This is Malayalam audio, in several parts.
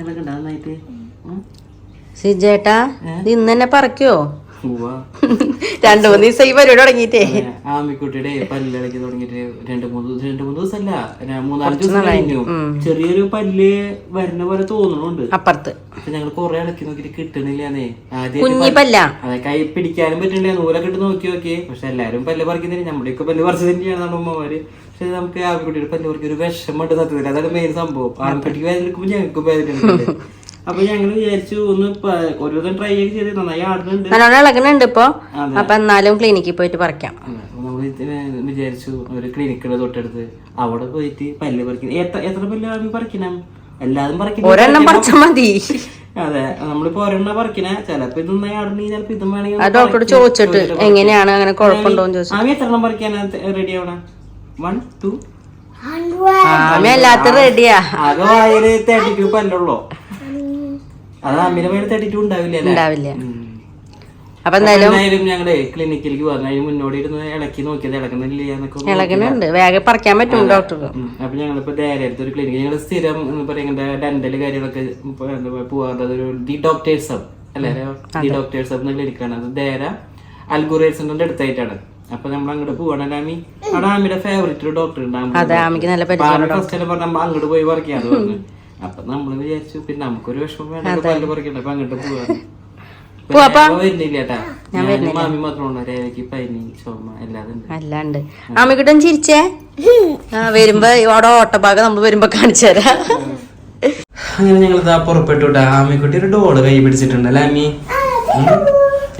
ഇളകണ്ട നന്നായിട്ട്. ഉം. സിജേട്ടാ ഇന്ന് തന്നെ പറക്കോ? രണ്ടു മൂന്ന് ദിവസം ഈ പരിപാടി തുടങ്ങിയിട്ടേ. ആമിക്കുട്ടിയുടെ പല്ലിളക്കി തുടങ്ങിയിട്ട് രണ്ട് മൂന്ന് ദിവസം രണ്ട് മൂന്ന് ദിവസമല്ല മൂന്നാൽ ദിവസം കഴിഞ്ഞു. ചെറിയൊരു പല്ല് വരുന്ന പോലെ തോന്നുന്നുണ്ട് അപ്പുറത്ത്. ഞങ്ങൾ കൊറേ ഇളക്കി നോക്കിട്ട് കിട്ടണില്ലാന്നേ. ആദ്യം കുഞ്ഞി പല്ല അതെ കൈ പിടിക്കാനും പറ്റണില്ല നൂലൊക്കെ ഇട്ട് നോക്കി നോക്കി. പക്ഷെ എല്ലാരും പല്ല് പറിക്കുന്നില്ല നമ്മുടെയൊക്കെ പല്ല് പറിച്ചു തന്നെയാണ് നമ്മുടെ ഉമ്മമാര്. പക്ഷെ നമുക്ക് ആൺകുട്ടിയുടെ പല്ല് പറിക്കാൻ ഒരു വിഷമമുണ്ട് സത്യത്തിൽ. അതാണ് മെയിൻ സംഭവം. ആൺകുട്ടിക്ക് വേദന എടുക്കുമ്പോൾ ഞങ്ങൾക്ക് വേദന അപ്പൊ ഞങ്ങൾ വിചാരിച്ചു ഒന്ന് ഒരു ദിവസം ട്രൈ ചെയ്ത് ചെയ്ത് നന്നായി ആടുന്നുണ്ട്. നല്ലോണം ഇളകുന്നുണ്ട് ഇപ്പൊ. അപ്പൊ എന്നാലും ക്ലിനിക്കിൽ പോയിട്ട് പറിക്കാം. നമ്മൾ വിചാരിച്ചു ഒരു ക്ലിനിക്കുള്ള തൊട്ടടുത്ത് അവിടെ പോയിട്ട് പല്ല് പറിക്കും എത്ര പല്ലാണ് പല്ല് ആദ്യം പറിക്കണം? എല്ലാതും പറിക്കണം ഒരെണ്ണം പറിച്ചാ മതി. അതെ. നമ്മളിപ്പോ ഒരെണ്ണ പറിക്കണ. ചിലപ്പോ ഇത് നന്നായി ചിലപ്പോ ഇതും വേണമെങ്കിൽ ചോദിച്ചിട്ട് എങ്ങനെയാണ് അങ്ങനെ ചോദിച്ചു ആമി എത്ര എണ്ണം പറിക്കാനാ റെഡി ആവണ? വൺ ടു ആമി അല്ലാത്ത റെഡിയാ ആകെ വായൽ തേർട്ടി ടു പല്ലുള്ളൂ. അത് അമ്മിന്റെ മേലെ തേർട്ടി ടു ഉണ്ടാവില്ല അല്ലേ? ഉണ്ടാവില്ല. ഉം. അപ്പൊ എന്തായാലും എന്തായാലും ഞങ്ങൾ ക്ലിനിക്കിലേക്ക് വന്നു അതിന് മുന്നോടി ഇളക്കി നോക്കിയത്. ഇളക്കുന്നില്ല എന്നൊക്കെ ഒന്ന് ഇളകുന്നുണ്ട് വേഗം പറിക്കാൻ പറ്റും ഡോക്ടർ ഉം. അപ്പൊ ഞങ്ങളിപ്പോ ധൈര്യടുത്ത് ഒരു ക്ലിനിക്ക് ഞങ്ങൾ സ്ഥിരം എന്ന് പറയുന്ന ഡെന്റൽ കാര്യങ്ങളൊക്കെ പോകാറുള്ളത് ഒരു ദി ഡോക്ടേഴ്സ് അല്ലേ? ദി ഡോക്ടേഴ്സ് എന്ന ക്ലിനിക്കാണ് അത് ധേര അടുത്തായിട്ടാണ്. അപ്പൊ നമ്മൾ അങ്ങോട്ട് പോവാണ് ആമി? അവിടെ ആമിയുടെ ഫേവറേറ്റ് ഡോക്ടർ ഉണ്ടാകും നമ്മൾ അങ്ങോട്ട് പോയി പറിക്കാന്ന് പറഞ്ഞു. അപ്പൊ നമ്മൾ വിചാരിച്ചു പിന്നെ നമുക്കൊരു വിഷമം വേണ്ട പല്ല് പറിക്കണ്ട അപ്പൊ അങ്ങോട്ട് പോവാ പോവാപ്പാ. വരുന്നില്ല കേട്ടാ ഞാനും മാമി മാത്രമുള്ള രേവയ്ക്ക് പനി ചുമ എല്ലാതും ഉണ്ട്. അല്ലാണ്ട് ആമിക്കിട്ടും ചിരിച്ചേ? ആ വരുമ്പോ അവിടെ ഓട്ടഭാഗം നമ്മൾ വരുമ്പോ കാണിച്ചു തരാം. അങ്ങനെ ഞങ്ങൾ ഇതാ പുറപ്പെട്ടു ആമിക്കുട്ടി ഒരു ഡോൾ കൈ പിടിച്ചിട്ടുണ്ട് അല്ലേ ഉം.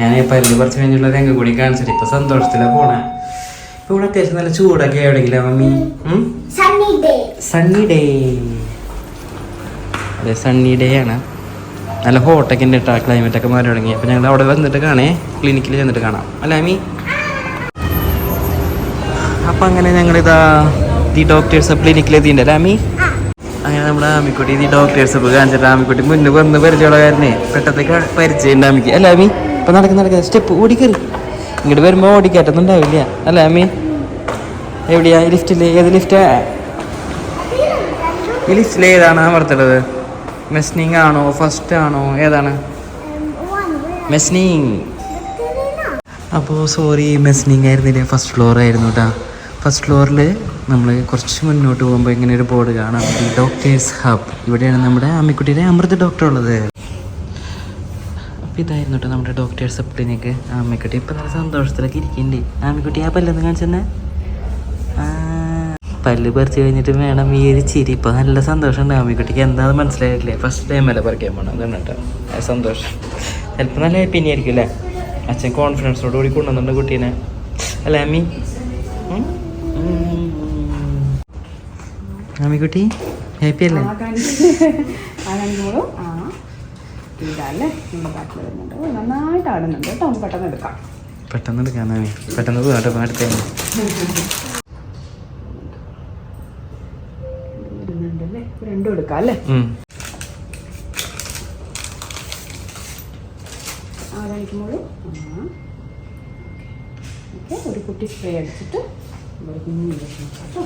ഞാൻ ഈ പല്ല് കുറച്ച് കഴിഞ്ഞുള്ള രംഗം കൂടി കാണിച്ചിട്ട് ഇപ്പൊ സന്തോഷത്തിലാ പോണേ. ഇപ്പൊ ഇവിടെ അത്യാവശ്യം നല്ല ചൂടൊക്കെ എവിടെയെങ്കിലും മമ്മി? സണ്ണി ഡേ അതെ സണ്ണി ഡേ ആണ്. നല്ല ഹോട്ടൊക്കെ ഉണ്ട് കേട്ടോ ക്ലൈമറ്റ് ഒക്കെ മാറി തുടങ്ങി. അപ്പൊ ഞങ്ങൾ അവിടെ വന്നിട്ട് കാണേ. ക്ലിനിക്കിൽ ചെന്നിട്ട് കാണാം. അല്ല അമ്മി അപ്പൊ അങ്ങനെ ഇതാ ദി ഡോക്ടേഴ്സ് ക്ലിനിക്കിൽ എത്തിയിട്ടുണ്ട് അല്ലേ അമ്മി അങ്ങനെ നമ്മുടെ ആമിക്കുട്ടി ഈ ഡോക്ടേഴ്സ് ഒക്കെ കാണിച്ചിട്ട് ആമിക്കുട്ടി മുന്നേ വന്ന് പരിചയമുള്ള കാരണേ പെട്ടത്തേക്ക് പരിചയം ആമിക്ക്. അല്ല ആമി? ഇപ്പൊ നടക്കുന്ന നടക്കുന്ന സ്റ്റെപ്പ് ഓടിക്കറി. ഇങ്ങോട്ട് വരുമ്പോൾ ഓടിക്കയറ്റൊന്നും ഉണ്ടാവില്ല അല്ല അമ്മീൻ എവിടെയാ? ഈ ലിഫ്റ്റിൽ ഏത് ലിഫ്റ്റാ ഈ ലിസ്റ്റിൽ ഏതാണ് അമർത്തുള്ളത് മെസ്നിങ് ആണോ? ഫസ്റ്റ് ആണോ? ഏതാണ്? മെസ്നിങ് അപ്പോൾ സോറി മെസ്നിങ് ആയിരുന്നില്ല? ഫസ്റ്റ് ഫ്ലോർ ആയിരുന്നു കേട്ടോ ഫസ്റ്റ് ഫ്ലോറിൽ നമ്മൾ കുറച്ച് മുന്നോട്ട് പോകുമ്പോൾ ഇങ്ങനെ ഒരു ബോർഡ് കാണാം. ഡോക്ടേഴ്സ് ഹബ് ഇവിടെയാണ് നമ്മുടെ അമ്മിക്കുട്ടിയുടെ അമൃത് ഡോക്ടർ ഉള്ളത്. അപ്പോൾ ഇതായിരുന്നു കേട്ടോ നമ്മുടെ ഡോക്ടേഴ്സ് ക്ലിനിക്ക് ആമ്മക്കുട്ടി ഇപ്പം നല്ല സന്തോഷത്തിലൊക്കെ ഇരിക്കുന്നുണ്ട് ആമ്മക്കുട്ടി ആ പല്ലെന്ന് കാണിച്ചെന്നെ? പല്ല് പറിച്ച് കഴിഞ്ഞിട്ട് വേണം ഈ ഒരു ചിരി. ഇപ്പം നല്ല സന്തോഷമുണ്ട് ആമിക്കുട്ടിക്ക് എന്താ മനസ്സിലായിട്ടില്ലേ? ഫസ്റ്റ് ടൈം അല്ലേ പറിക്കാൻ പോകണം അതാണ് കേട്ടോ. സന്തോഷം. ചിലപ്പോൾ നല്ല ഹാപ്പി ആയിരിക്കും അല്ലേ? അച്ഛൻ കോൺഫിഡൻസോട് കൂടി കൊണ്ടുവന്നുണ്ട് കുട്ടീനെ. അല്ലേ അമ്മി? ആമിക്കുട്ടി ഹാപ്പി അല്ലേ? ഇതല്ലേ നമ്മുടെ ബാക്കിൽ വരുന്നുണ്ട്. നന്നായിട്ട് ആടുന്നുണ്ട് കേട്ടോ. നമുക്ക് പെട്ടെന്ന് എടുക്കാം. പെട്ടെന്ന് എടുക്കാം പെട്ടെന്ന് പോകാം കേട്ടോ അടുത്തേക്ക് വരുന്നുണ്ടല്ലേ? രണ്ടും എടുക്കാം അല്ലേ? ഉം. ആ. കഴിക്കുമ്പോഴും ഓക്കെ. ഒരു കുട്ടി സ്പ്രേ അടിച്ചിട്ട് കുഞ്ഞു കേട്ടോ.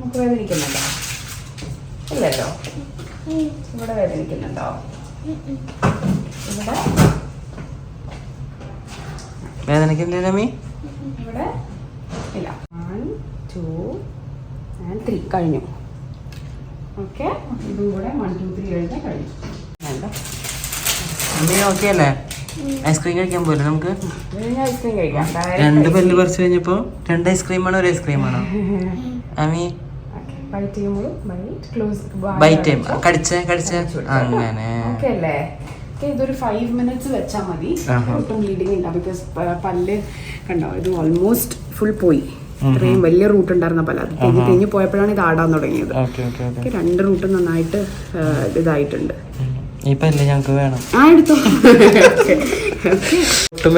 നമുക്ക് വേദനിക്കുന്നുണ്ടോ? ഇല്ലല്ലോ. ഇവിടെ വേദനിക്കുന്നുണ്ടോ? ഇവിടെ? വേദനിക്കുന്നില്ല മീ ഇവിടെ? ഇല്ല. വൺ ടു ആൻഡ് ത്രീ കഴിഞ്ഞു. ഓക്കെ ഇതും കൂടെ വൺ ടു ത്രീ കഴിഞ്ഞാൽ കഴിഞ്ഞു. അമ്മി ഓക്കെ അല്ലേ? ഐസ്ക്രീം കഴിക്കാൻ പോലെ നമുക്ക്? രണ്ട് പല്ല് പറിച്ചു കഴിഞ്ഞപ്പോ രണ്ട് ഐസ്ക്രീമാണോ ഒരു ഐസ്ക്രീമാണോ അമ്മി ബൈറ്റ് ചെയ്യുമ്പോൾ ബൈറ്റ് ക്ലോസ് ബൈറ്റ് ടൈം കടിച്ച കടിച്ച. അങ്ങനെ. ഓക്കെ അല്ലേ? ഇതൊരു ഫൈവ് മിനിറ്റ്സ് വെച്ചാൽ മതി. ഒട്ടും ബ്ലീഡിങ് ഇല്ല ബിക്കോസ് പല്ല് കണ്ടോ ഇത് ഓൾമോസ്റ്റ് ഫുൾ പോയി. ഇത്രയും വലിയ റൂട്ട് ഉണ്ടായിരുന്ന പല അത് തെഞ്ഞ് തെഞ്ഞ് പോയപ്പോഴാണ് ഇത് ആടാൻ തുടങ്ങിയത്. രണ്ട് റൂട്ട് നന്നായിട്ട് ഇതായിട്ടുണ്ട്. ഈ പല്ല് ഞങ്ങൾക്ക് വേണം. ആ എടുത്തോ. ഒട്ടും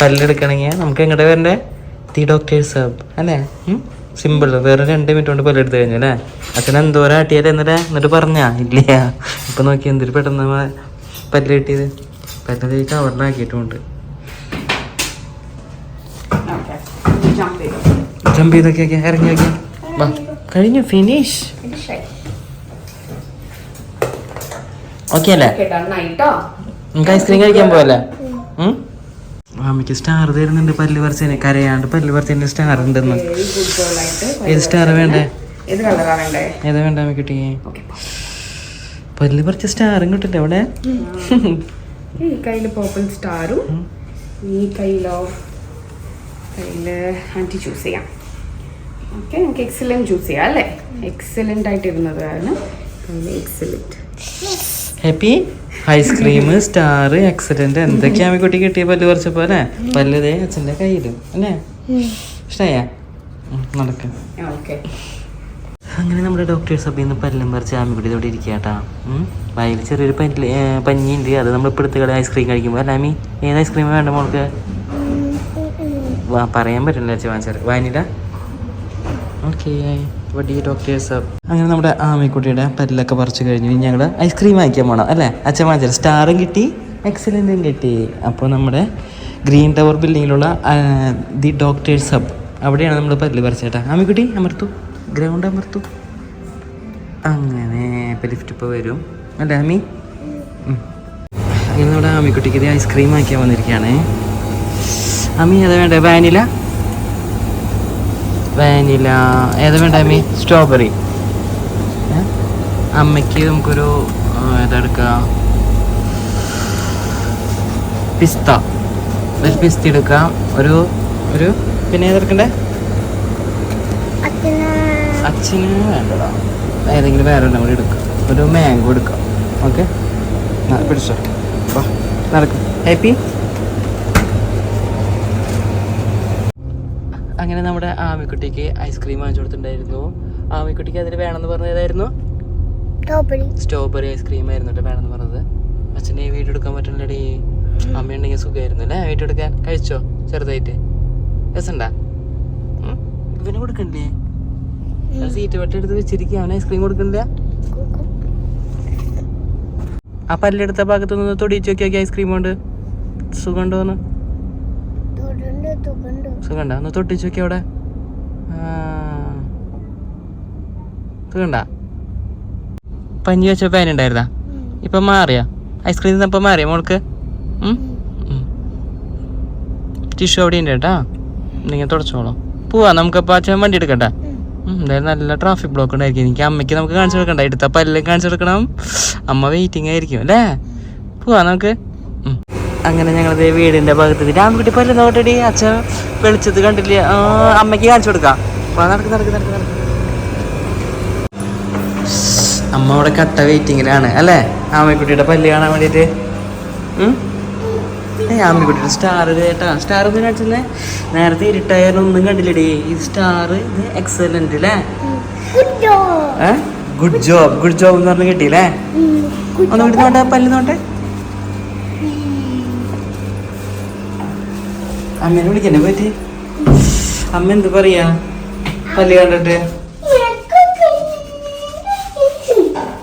പല്ലെടുക്കണമെങ്കിൽ നമുക്ക് എങ്ങോട്ട് വരണ്ടേ? ദി ഡോക്ടേഴ്സ് ഹബ് അല്ലേ? സിമ്പിൾ വേറെ രണ്ട് മിനിറ്റ് കൊണ്ട് പല്ലെടുത്ത് കഴിഞ്ഞു അല്ലേ? അച്ഛൻ എന്തോ ആട്ടിയാലേ എന്നിട്ട് എന്നിട്ട് പറഞ്ഞാ? ഇല്ല. ഇപ്പൊ നോക്കി എന്തൊരു പെട്ടെന്ന് പല്ല് കിട്ടിയത്. പല്ലത് തേക്ക് അവിടെ ജമ്പ് ചെയ്തു? ജമ്പ് ചെയ്തൊക്കെ ഇറങ്ങി നോക്കി. വാ. കഴിഞ്ഞു. ഫിനിഷ് ഓക്കെ അല്ലേ? നമുക്ക് ഐസ്ക്രീം കഴിക്കാൻ പോവല്ലേ? മാമിക്ക് സ്റ്റാർ തരുന്നുണ്ട് പല്ല് പറിച്ചതിന്. കരയാണ്ട് പല്ല് പറിച്ചതിന് സ്റ്റാർ ഉണ്ടെന്ന്. ഏത് സ്റ്റാർ വേണ്ടേ? ഏത് വേണ്ടേ? അമ്മ കിട്ടി പല്ലു പറിച്ച സ്റ്റാറും കിട്ടില്ല അവിടെ. ഈ കയ്യിൽ പേർപ്പിൾ സ്റ്റാറും ഈ കയ്യിലോ കയ്യിൽ ആന്റി ചൂസ് ചെയ്യാം ഓക്കെ നമുക്ക് എക്സലന്റ് ചൂസ് ചെയ്യാം അല്ലേ? എക്സലന്റ് ആയിട്ടിരുന്നത് കാരണം excellent happy ice cream star accident എന്തൊക്കെയാ കുട്ടി കിട്ടിയ പല്ല് കുറച്ച അല്ലേ പല്ലുതേ അച്ഛന്റെ കയ്യിലും അല്ലേ? ഇഷ്ടമായ? നടക്ക. അങ്ങനെ നമ്മുടെ ഡോക്ടേഴ്സ് അപ്പം ഇന്ന് പല്ലും പറിച്ച് ആമിക്കുട്ടി ഇവിടെ ഇരിക്കാട്ടാ വയലിൽ ചെറിയൊരു പല്ല് പഞ്ഞി പഞ്ഞിയുണ്ട് അത് നമ്മൾ ഇപ്പോൾ എടുത്ത് കളി ഐസ്ക്രീം കഴിക്കുമ്പോൾ അല്ല ആമി ഏത് ഐസ്ക്രീം വേണ്ട മോൾക്ക്? വാ പറയാൻ പറ്റില്ല ചേച്ചി വാങ്ങിച്ചാൽ വാനില? ഓക്കെ. വടി ഡോക്ടേഴ്സ് അങ്ങനെ നമ്മുടെ ആമിക്കുട്ടിയുടെ പല്ലൊക്കെ പറിച്ചു കഴിഞ്ഞു. ഇനി ഞങ്ങൾ ഐസ്ക്രീം വാങ്ങിക്കാൻ പോകണം അല്ലേ? അച്ഛൻ വാങ്ങിച്ചാൽ സ്റ്റാറും കിട്ടി എക്സലന്റും കിട്ടി. അപ്പോൾ നമ്മുടെ ഗ്രീൻ ടവർ ബിൽഡിങ്ങിലുള്ള ദി ഡോക്ടേഴ്സ് ഹബ് അവിടെയാണ് നമ്മൾ പല്ല് പറിച്ചേട്ടാ ആമിക്കുട്ടി അമർത്തു. ഗ്രൗണ്ട് അമർത്തു. അങ്ങനെ ഇപ്പം ലിഫ്റ്റ് ഇപ്പോൾ വരും. അല്ലേ ആമി. അങ്ങനെ നമ്മുടെ ആമിക്കുട്ടിക്ക് ഇത് ഐസ്ക്രീം വാങ്ങിക്കാൻ വന്നിരിക്കുകയാണേ. ആമി അത് വേണ്ടേ? വാനില വാനില ഏതാ വേണ്ട അമ്മി? സ്ട്രോബെറി ഏ? അമ്മയ്ക്ക് നമുക്കൊരു ഏതാ എടുക്കാം പിസ്ത. ഒരു പിസ്ത എടുക്കാം. ഒരു ഒരു പിന്നെ ഏതെടുക്കണ്ടേ? അച്ഛന് വേണ്ടടാ. ഏതെങ്കിലും വേറെ ഒന്നും കൂടി എടുക്കാം. ഒരു മാംഗോ എടുക്കാം. ഓക്കെ പിടിച്ചോ. വാ നടക്കും. ഹാപ്പി അങ്ങനെ നമ്മുടെ ആമിക്കുട്ടിക്ക് ഐസ്ക്രീം വാങ്ങിച്ചു കൊടുത്തിട്ടുണ്ടായിരുന്നു. ആമിക്കുട്ടിക്ക് അതിൽ വേണമെന്ന് പറഞ്ഞതായിരുന്നു? സ്ട്രോബെറി ഐസ്ക്രീം ആയിരുന്നു കേട്ടോ വേണമെന്ന് പറഞ്ഞത്. അച്ഛനെ വീട്ടിൽ എടുക്കാൻ പറ്റില്ലടി അമ്മയുണ്ടെങ്കിൽ സുഖമായിരുന്നു അല്ലേ? വീട്ടിൽ എടുക്കാൻ കഴിച്ചോ? ചെറുതായിട്ട്. രസണ്ടാ? ഇവന് കൊടുക്കണ്ടേ സീറ്റ് വട്ടം എടുത്ത് വെച്ചിരിക്കുക അവന് ഐസ്ക്രീം കൊടുക്കണ്ട ആ പല്ലെടുത്ത ഭാഗത്തുനിന്ന് തൊടിച്ച് നോക്കിയാക്കി ഐസ്ക്രീം കൊണ്ട്. സുഖമുണ്ടോന്ന് സുഖണ്ട? ഒന്ന് തൊട്ടിച്ച് നോക്കി അവിടെ. സുഖണ്ട? പഞ്ഞി വെച്ച പാൻ ഉണ്ടായിരുന്നാ? ഇപ്പൊ മാറിയാ? ഐസ്ക്രീം തിന്നപ്പോ മാറിയാ മോൾക്ക്? ടിഷ്യൂ അവിടെ ഉണ്ട് കേട്ടാ. നിങ്ങൾ തുടച്ചോളൂ. പോവാ നമുക്കപ്പോൾ അച്ഛൻ വണ്ടി എടുക്കട്ടെ. ഉം, എന്തായാലും നല്ല ട്രാഫിക് ബ്ലോക്ക് ഉണ്ടായിരിക്കും. എനിക്ക് അമ്മയ്ക്ക് നമുക്ക് കാണിച്ചു കൊടുക്കണ്ട. എടുത്തപ്പോ എല്ലാം കാണിച്ചു കൊടുക്കണം. അമ്മ വെയിറ്റിംഗ് ആയിരിക്കും അല്ലേ? പോവാ നമുക്ക്. അങ്ങനെ ഞങ്ങളത് വീടിന്റെ ഭാഗത്ത് രാമൻകുട്ടി പല്ല് നോട്ടടി അച്ഛൻ വെളിച്ചത്ത് കണ്ടില്ല? അമ്മയ്ക്ക് കാണിച്ചു കൊടുക്കാം. അപ്പോൾ നടക്ക് നടക്ക് നടക്ക് നടക്ക്. അമ്മ അവിടെ കട്ട വെയിറ്റിങ്ങിലാണ് അല്ലേ? ആമക്കുട്ടിയുടെ പല്ല് കാണാൻ വേണ്ടിയിട്ട്. ഏ ആമിക്കുട്ടിയുടെ സ്റ്റാർ കേട്ടാ. സ്റ്റാർ ഒന്നും കാണിച്ചില്ലേ? നേരത്തെ ഇരുട്ടായാലും ഒന്നും കണ്ടില്ലടി. ഈ സ്റ്റാർ ഇത് എക്സലന്റ് അല്ലേ ഗുഡ് ജോബ് ഗുഡ് ജോബ് എന്ന് പറഞ്ഞ് കിട്ടിയില്ലേ? ഒന്ന് വീട്ടിൽ നോട്ടെ പല്ല് നോട്ടെ അമ്മേനെ വിളിക്കാനെ പറ്റി അമ്മ എന്ത് പറയാ? പല്ല് കണ്ടിട്ട്.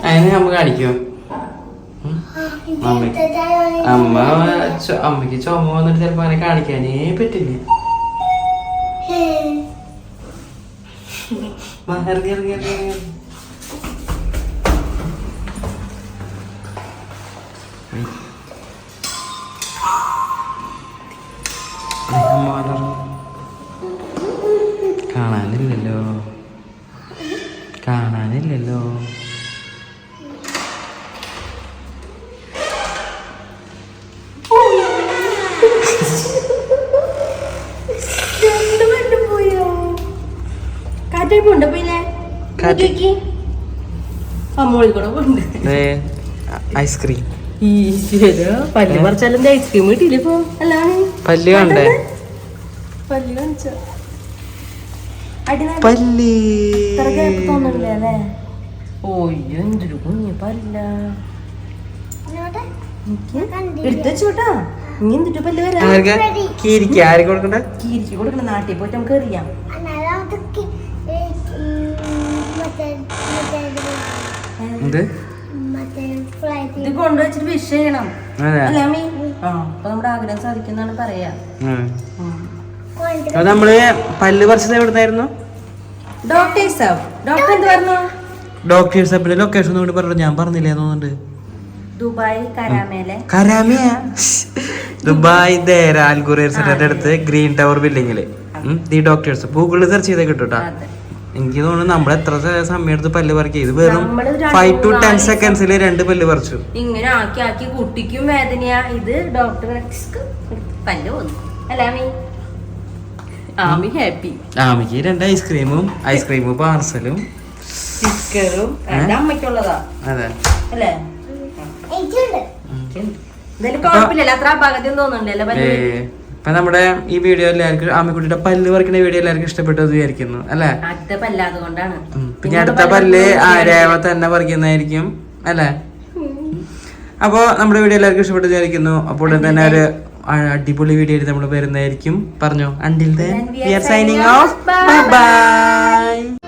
അതിനെ അമ്മ കാണിക്കോ അമ്മ അമ്മ അമ്മയ്ക്ക് ചുമ വന്നിട്ട് ചിലപ്പോ അങ്ങനെ കാണിക്കാനേ പറ്റില്ല. ഇറങ്ങി ഇറങ്ങി കാണാനില്ലല്ലോ. കാറ്റടിപ്പുണ്ട് പിന്നെ? ഐസ്ക്രീം. പല്ല് പറിച്ചാലും ഐസ്ക്രീം കിട്ടിയില്ലേ ഇപ്പൊ? അല്ലാണ് പല്ല് കണ്ടേ? പല്ല് കാണിച്ചോ? പല്ല്. ഇത്ര അല്ലേ? ഓയ്യോ എന്തൊരു കുഞ്ഞു പല്ല. എടുത്തു വെച്ചോട്ടാ ഇനി എന്തിട്ട് പല്ല് വരാ? ആർക്കാ? കീരിക്ക ആർക്ക് കൊടുക്കണ്ട? കൊടുക്കണം. നാട്ടിൽ പോയിട്ട് നമുക്ക് അറിയാം. എന്ത്? ഇത് കൊണ്ടുവച്ചിട്ട് വിഷ് ചെയ്യണം. അതെ. അല്ല അമ്മി? അപ്പൊ നമ്മുടെ ആഗ്രഹം സാധിക്കുന്നാണ് പറയാ. നമ്മൾ പല്ല് പറിച്ചത് എവിടുന്നായിരുന്നു? ഡോക്ടേഴ്സ് ഡോക്ടർ എന്ത് പറഞ്ഞു? ഡോക്ടേഴ്സ് അപ്പിന്റെ ലൊക്കേഷൻ കൂടി പറഞ്ഞു? ഞാൻ പറഞ്ഞില്ലേ തോന്നുന്നുണ്ട്. ദുബായ് കരാമേലെ. കരാമിയ? ദുബായ് ദേര അൽഗുറേർ സെന്ററിന്റെ അടുത്ത് ഗ്രീൻ ടവർ ബിൽഡിങ്ങിൽ ദി ഡോക്ടേഴ്സ് ഗൂഗിളിൽ സെർച്ച് ചെയ്തേ കിട്ടൂട്ടാ എനിക്ക് തോന്നുന്നു നമ്മൾ എത്ര സമയം എടുത്ത് പല്ല് പറിക്കുക ഇത് വെറും ഫൈവ് ടു ടെൻ സെക്കൻഡ്സിൽ രണ്ട് പല്ല് പറിച്ചു. ഇങ്ങനെ ആക്കി ആക്കി കുട്ടിക്കും വേദനയാ. ഇത് ഡോക്ടർ പല്ല് വന്നു. അല്ല ആമി ഹാപ്പി ആമിക്ക് രണ്ട് ഐസ്ക്രീമും ഐസ്ക്രീമും പാർസലും സ്റ്റിക്കറും അമ്മയ്ക്കുള്ളതാ. അതെ. അല്ലേ? ഇപ്പൊ നമ്മുടെ ഈ വീഡിയോ എല്ലാവർക്കും ആമിക്കുട്ടിയുടെ പല്ല് പറിക്കുന്ന വീഡിയോ എല്ലാവർക്കും ഇഷ്ടപ്പെട്ടു വിചാരിക്കുന്നു അല്ലെ. പിന്നെ അടുത്ത പല്ല് ആരേവ തന്നെ പറിക്കുന്നതായിരിക്കും അല്ലേ? അപ്പോ നമ്മുടെ വീഡിയോ എല്ലാവർക്കും ഇഷ്ടപ്പെട്ടു വിചാരിക്കുന്നു അപ്പോൾ തന്നെ ഒരു അടിപൊളി വീഡിയോ ആയിട്ട് നമ്മൾ വരുന്നതായിരിക്കും. പറഞ്ഞോ. Until then we are signing off bye bye